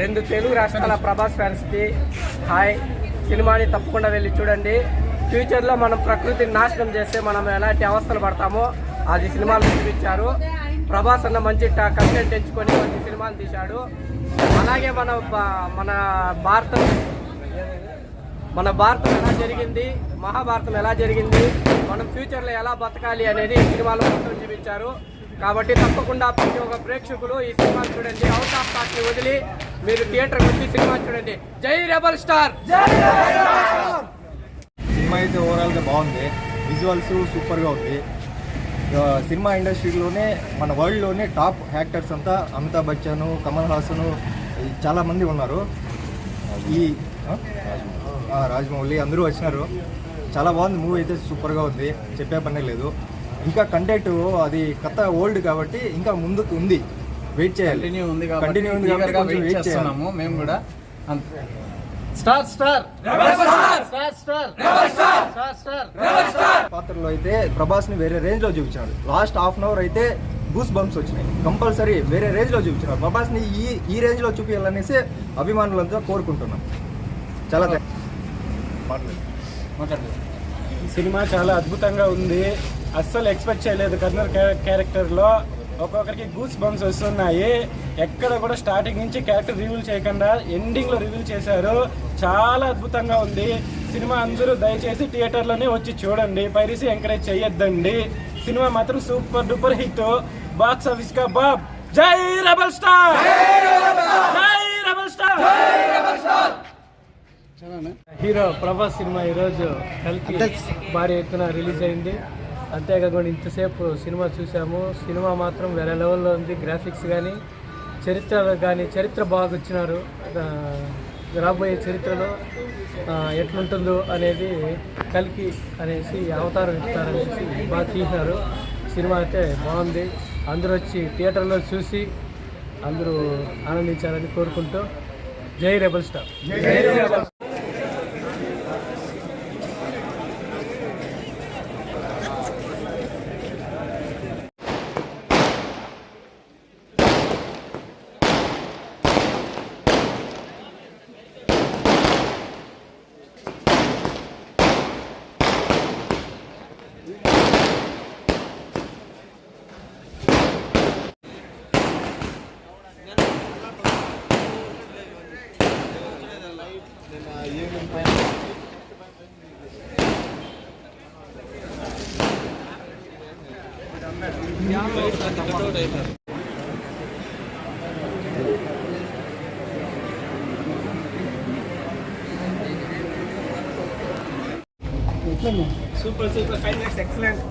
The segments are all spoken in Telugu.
రెండు తెలుగు రాష్ట్రాల ప్రభాస్ ఫ్యాన్స్కి హాయ్. సినిమాని తప్పకుండా వెళ్ళి చూడండి. ఫ్యూచర్లో మనం ప్రకృతిని నాశనం చేస్తే మనం ఎలాంటి అవస్థలు పడతామో అది సినిమాలో చూపించారు. ప్రభాస్ అన్న మంచి కంటెంట్ ఎంచుకొని మంచి సినిమాలు తీశాడు. అలాగే మన మన భారతం మన భారతం ఎలా జరిగింది మహాభారతం ఎలా జరిగింది మనం ఫ్యూచర్లో ఎలా బతకాలి అనేది సినిమాలో మొత్తం చూపించారు. కాబట్టి తప్పకుండా ప్రతి ఒక్క ప్రేక్షకులు ఈ సినిమా చూడండి. అవుట్ ఆఫ్ పార్టీ వదిలి మీరు థియేటర్కి వచ్చి సినిమా చూడండి. జై రెబల్ స్టార్. సినిమా అయితే ఓవరాల్గా బాగుంది. విజువల్స్ సూపర్గా ఉంది. సినిమా ఇండస్ట్రీలోనే మన వరల్డ్లోనే టాప్ యాక్టర్స్ అంతా అమితాబ్ బచ్చన్ కమల్ హాసన్ చాలామంది ఉన్నారు. ఈ రాజమౌళి అందరూ వచ్చినారు. చాలా బాగుంది మూవీ అయితే సూపర్గా ఉంది. చెప్పే పనే లేదు. ఇంకా కంటెంట్ అది కథ ఓల్డ్ కాబట్టి ఇంకా ముందుకు ఉంది. వెయిట్ చేయాలి. కంటిన్యూ ఉంది కాబట్టి కంటిన్యూ ఉంది కాబట్టి కొంచెం వెయిట్ చేస్తున్నాము. మేము కూడా అంతే star star star star star star పాత్రలో అయితే ప్రభాస్ని వేరే రేంజ్లో చూపించాడు లాస్ట్ హాఫ్ అన్ అవర్ అయితే గూస్ బంప్స్ వచ్చినాయి. కంపల్సరీ వేరే రేంజ్లో చూపించారు. ప్రభాస్ని ఈ ఈ రేంజ్లో చూపించాలనేసి అభిమానులంతా కోరుకుంటున్నాం. చాలా సినిమా చాలా అద్భుతంగా ఉంది. అస్సలు ఎక్స్పెక్ట్ చేయలేదు. కర్నర్ క్యారెక్టర్లో ఒక్కొక్కరికి గూస్ బంప్స్ వస్తున్నాయి. ఎక్కడ కూడా స్టార్టింగ్ నుంచి క్యారెక్టర్ రివీల్ చేయకుండా ఎండింగ్లో రివీల్ చేశారు. చాలా అద్భుతంగా ఉంది. సినిమా అందరూ దయచేసి థియేటర్లోనే వచ్చి చూడండి. పైరసీ ఎంకరేజ్ చేయొద్దండి. సినిమా మాత్రం super duper hit box office కా బాబ్. జై రెబల్ స్టార్! జై rebel star! Hero Prabhas cinema ఈరోజు భారీ ఎత్తున రిలీజ్ అయింది. అంతేకాకుండా ఇంతసేపు సినిమా చూసాము. సినిమా మాత్రం వేరే లెవెల్లో ఉంది. గ్రాఫిక్స్ కానీ చరిత్ర కానీ చరిత్ర బాగా వచ్చినారు రాబోయే చరిత్రలో ఎట్లుంటుందో అనేది కలికి అనేసి అవతారం ఇస్తారనేసి బాగా తీసినారు. సినిమా అయితే బాగుంది. అందరూ వచ్చి థియేటర్లో చూసి అందరూ ఆనందించాలని కోరుకుంటూ జై rebel star. Super super climax excellent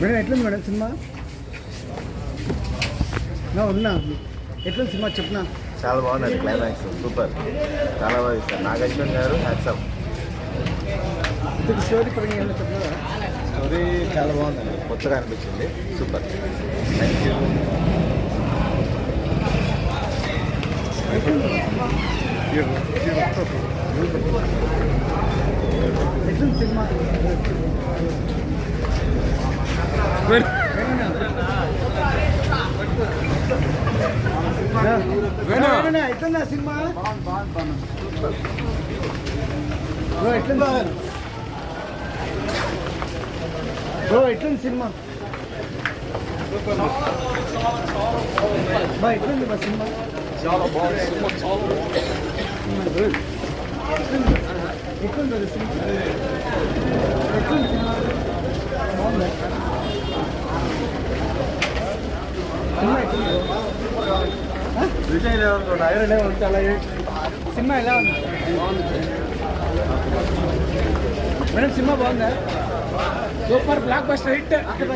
madam ఎట్లుంది మేడం సినిమా? నా ఉన్నా ఎట్లుంది సినిమా? చెప్పనా? చాలా బాగుంది క్లైమాక్స్ సూపర్. చాలా బాగా ఇస్తారు నాగార్జున గారు హ్యాట్సప్ స్టోరీ చాలా బాగుందండి. కొత్తగా అనిపించింది. సూపర్ థ్యాంక్ యూ సినిమా ఎట్లుందా సినిమా ఎట్లుంది? బ్రో ఎట్లుంది సినిమా? బా ఎట్లుంది బా సినిమా? ఎట్లుంది ఎట్లుంది సినిమా? ఎట్లుంది సినిమా? బాగుందా? సినిమా ఎట్లుంది? సినిమా ఎలా ఉంది? మేడం సినిమా బాగుందా? Super blockbuster hit. సినిమా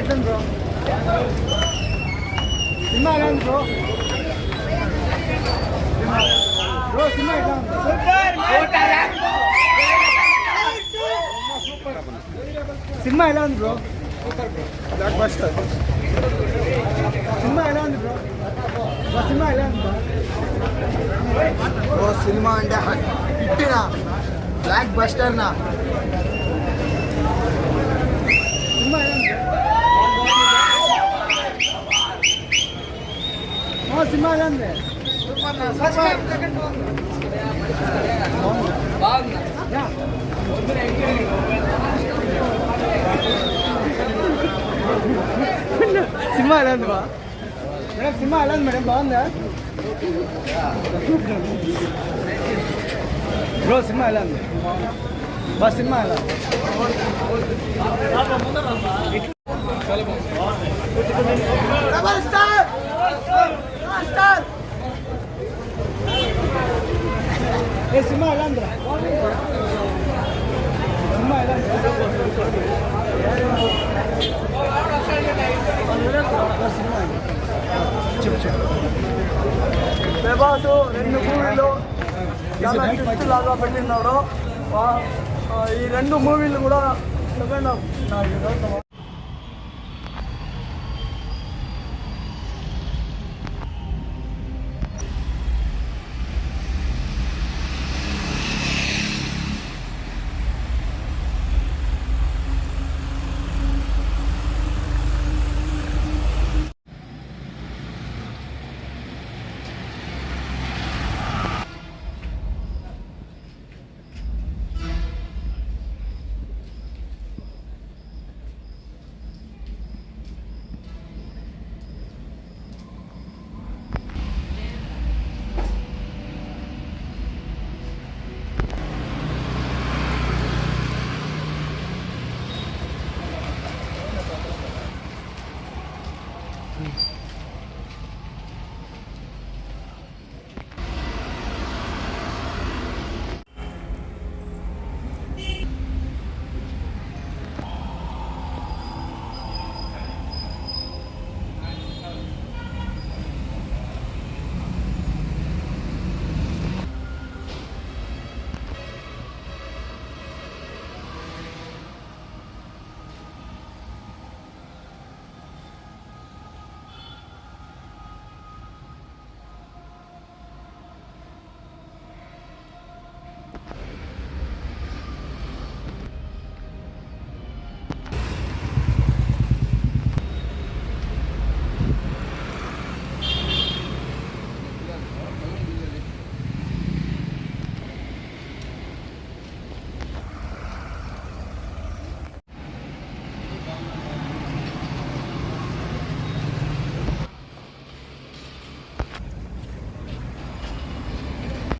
ఎట్లా బ్రో? సినిమా ఎలా ఉంది బ్రో? బ్రో సినిమా ఎలా ఉంది? సినిమా ఎలా ఉంది బ్రో? Blockbuster. సినిమా ఎలా ఉంది బ్రో? బ్రో, సినిమా ఎలా ఉంది బ్రో? ఓ సినిమా అంటే హిట్నా ಬ್ಲ್ಯಾಕ್ ಬಸ್ಟರ್ನ ಸಿಂಹಾಗಂದ್ರೆ సినిమా ఎలా ఉంది బా మేడం సినిమా ఎలా ఉంది మేడం బాగుందా బ్రో సినిమా ఎలా ఉంది బా సినిమా ఎలా ఉంది? ఏ సినిమా ఎలా ఉందిరా సినిమా ఎలా ఉంది చెప్పు చెప్పు ప్రభాస్ రెండు మూవీలు చాలా హిట్ లాగా పెట్టినాడు ఈ రెండు మూవీలు కూడా సెకండ్ హాఫ్. నాకు